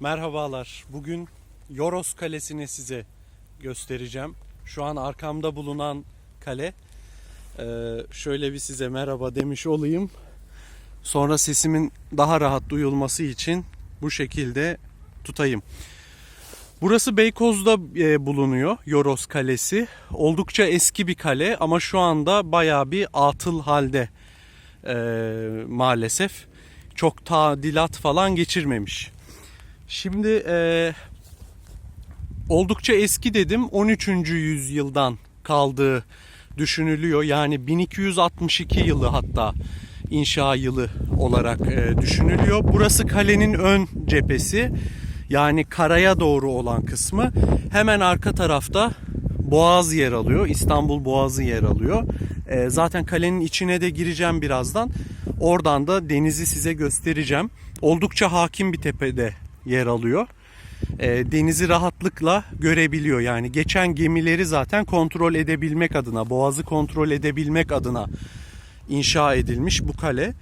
Merhabalar. Bugün Yoros Kalesi'ni size göstereceğim. Şu an arkamda bulunan kale. Ee, şöyle bir size merhaba demiş olayım. Sonra sesimin daha rahat duyulması için bu şekilde tutayım. Burası Beykoz'da e, bulunuyor Yoros Kalesi. Oldukça eski bir kale ama şu anda bayağı bir atıl halde e, maalesef. Çok tadilat falan geçirmemiş. Şimdi e, oldukça eski dedim 13. yüzyıldan kaldığı düşünülüyor. Yani 1262 yılı hatta inşa yılı olarak e, düşünülüyor. Burası kalenin ön cephesi. Yani karaya doğru olan kısmı. Hemen arka tarafta Boğaz yer alıyor. İstanbul Boğazı yer alıyor. E, zaten kalenin içine de gireceğim birazdan. Oradan da denizi size göstereceğim. Oldukça hakim bir tepede yer alıyor. E, denizi rahatlıkla görebiliyor. Yani geçen gemileri zaten kontrol edebilmek adına, boğazı kontrol edebilmek adına inşa edilmiş bu kale.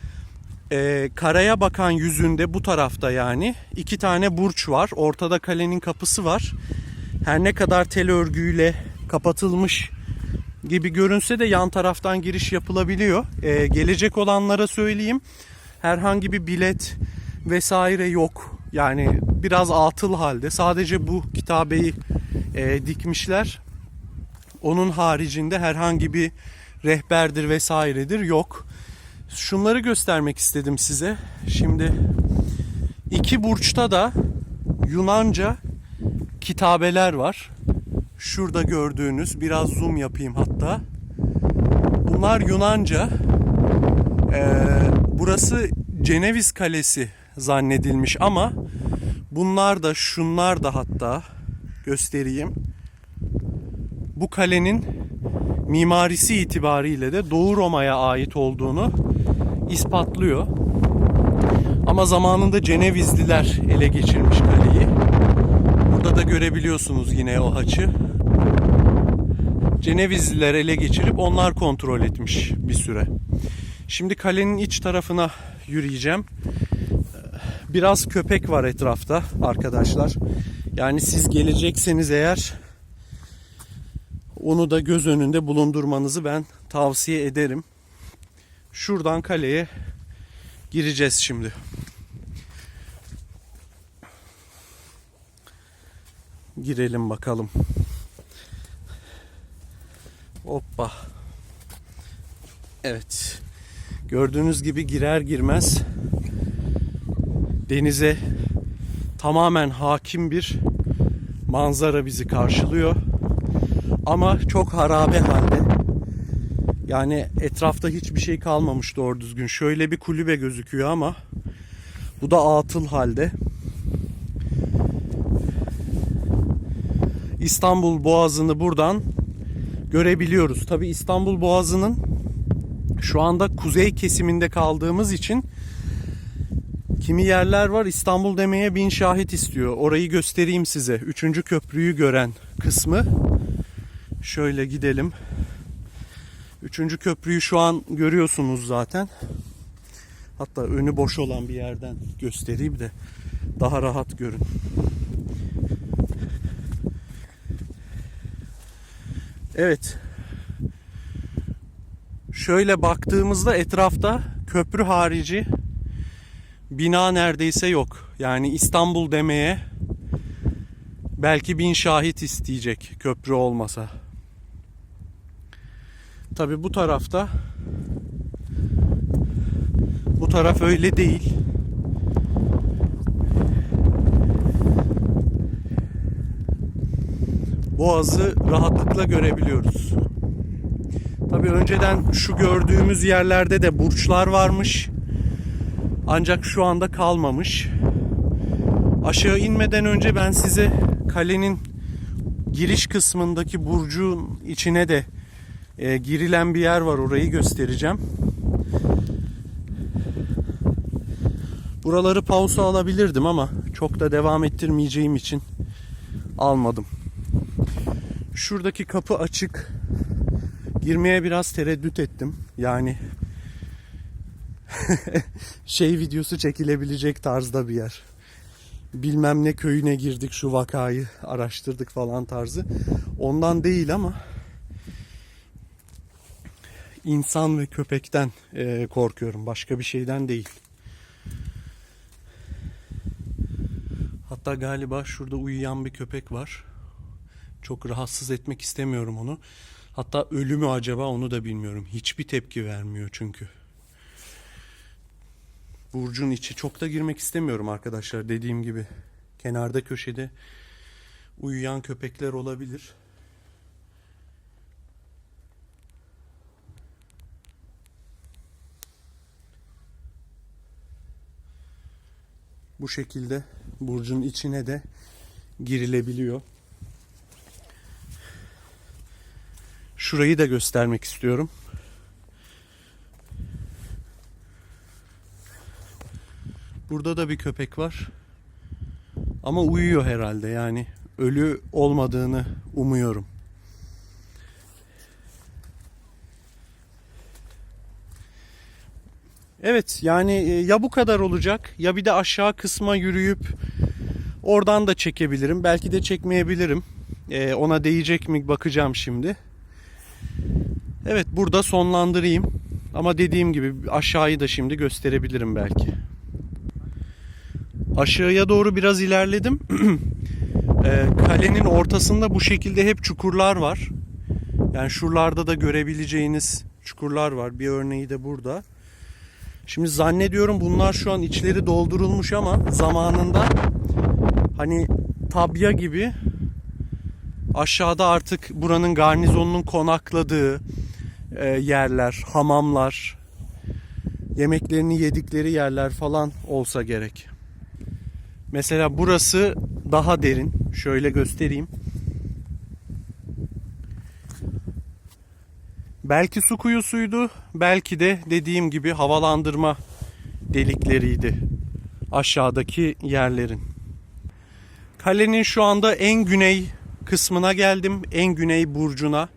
E, karaya bakan yüzünde bu tarafta yani iki tane burç var. Ortada kalenin kapısı var. Her ne kadar tel örgüyle kapatılmış gibi görünse de yan taraftan giriş yapılabiliyor. E, gelecek olanlara söyleyeyim. Herhangi bir bilet vesaire yok. Yani biraz atıl halde. Sadece bu kitabeyi e, dikmişler. Onun haricinde herhangi bir rehberdir vesairedir yok. Şunları göstermek istedim size. Şimdi iki burçta da Yunanca kitabeler var. Şurada gördüğünüz biraz zoom yapayım hatta. Bunlar Yunanca. Ee, burası Ceneviz Kalesi zannedilmiş ama bunlar da şunlar da hatta göstereyim. Bu kalenin mimarisi itibariyle de Doğu Roma'ya ait olduğunu ispatlıyor. Ama zamanında Cenevizliler ele geçirmiş kaleyi. Burada da görebiliyorsunuz yine o haçı. Cenevizliler ele geçirip onlar kontrol etmiş bir süre. Şimdi kalenin iç tarafına yürüyeceğim. Biraz köpek var etrafta arkadaşlar. Yani siz gelecekseniz eğer onu da göz önünde bulundurmanızı ben tavsiye ederim. Şuradan kaleye gireceğiz şimdi. Girelim bakalım. Hoppa. Evet. Gördüğünüz gibi girer girmez denize tamamen hakim bir manzara bizi karşılıyor. Ama çok harabe halde. Yani etrafta hiçbir şey kalmamış doğru düzgün. Şöyle bir kulübe gözüküyor ama bu da atıl halde. İstanbul Boğazı'nı buradan görebiliyoruz. Tabi İstanbul Boğazı'nın şu anda kuzey kesiminde kaldığımız için kimi yerler var İstanbul demeye bin şahit istiyor. Orayı göstereyim size. Üçüncü köprüyü gören kısmı. Şöyle gidelim. Üçüncü köprüyü şu an görüyorsunuz zaten. Hatta önü boş olan bir yerden göstereyim de daha rahat görün. Evet. Şöyle baktığımızda etrafta köprü harici bina neredeyse yok. Yani İstanbul demeye belki bin şahit isteyecek köprü olmasa. Tabi bu tarafta bu taraf öyle değil. Boğazı rahatlıkla görebiliyoruz. Tabi önceden şu gördüğümüz yerlerde de burçlar varmış. Ancak şu anda kalmamış. Aşağı inmeden önce ben size kalenin giriş kısmındaki burcun içine de e, girilen bir yer var orayı göstereceğim. Buraları pausa alabilirdim ama çok da devam ettirmeyeceğim için almadım. Şuradaki kapı açık. Girmeye biraz tereddüt ettim. Yani şey videosu çekilebilecek tarzda bir yer. bilmem ne köyüne girdik şu vakayı araştırdık falan tarzı. Ondan değil ama insan ve köpekten e, korkuyorum. Başka bir şeyden değil. Hatta galiba şurada uyuyan bir köpek var. Çok rahatsız etmek istemiyorum onu. Hatta ölü mü acaba onu da bilmiyorum. Hiçbir tepki vermiyor çünkü. Burcun içi çok da girmek istemiyorum arkadaşlar dediğim gibi. Kenarda köşede uyuyan köpekler olabilir. Bu şekilde burcun içine de girilebiliyor. Şurayı da göstermek istiyorum. Burada da bir köpek var. Ama uyuyor herhalde yani ölü olmadığını umuyorum. Evet yani e, ya bu kadar olacak ya bir de aşağı kısma yürüyüp oradan da çekebilirim. Belki de çekmeyebilirim. E, ona değecek mi bakacağım şimdi. Evet burada sonlandırayım. Ama dediğim gibi aşağıyı da şimdi gösterebilirim belki. Aşağıya doğru biraz ilerledim. Ee, kalenin ortasında bu şekilde hep çukurlar var. Yani şuralarda da görebileceğiniz çukurlar var. Bir örneği de burada. Şimdi zannediyorum bunlar şu an içleri doldurulmuş ama zamanında hani tabya gibi aşağıda artık buranın garnizonunun konakladığı e, yerler, hamamlar, yemeklerini yedikleri yerler falan olsa gerek. Mesela burası daha derin. Şöyle göstereyim. Belki su kuyusuydu, belki de dediğim gibi havalandırma delikleriydi aşağıdaki yerlerin. Kalenin şu anda en güney kısmına geldim, en güney burcuna.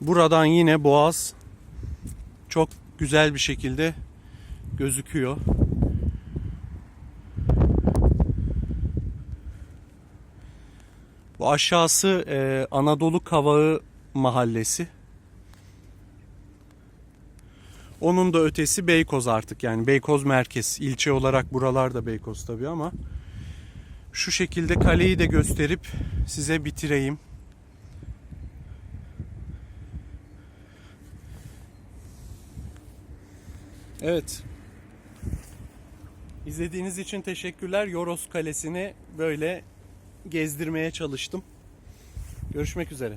Buradan yine boğaz çok güzel bir şekilde gözüküyor. Bu aşağısı e, Anadolu Kavağı Mahallesi. Onun da ötesi Beykoz artık yani Beykoz merkez. İlçe olarak buralar da Beykoz tabii ama şu şekilde kaleyi de gösterip size bitireyim. Evet. İzlediğiniz için teşekkürler. Yoros Kalesi'ni böyle gezdirmeye çalıştım. Görüşmek üzere.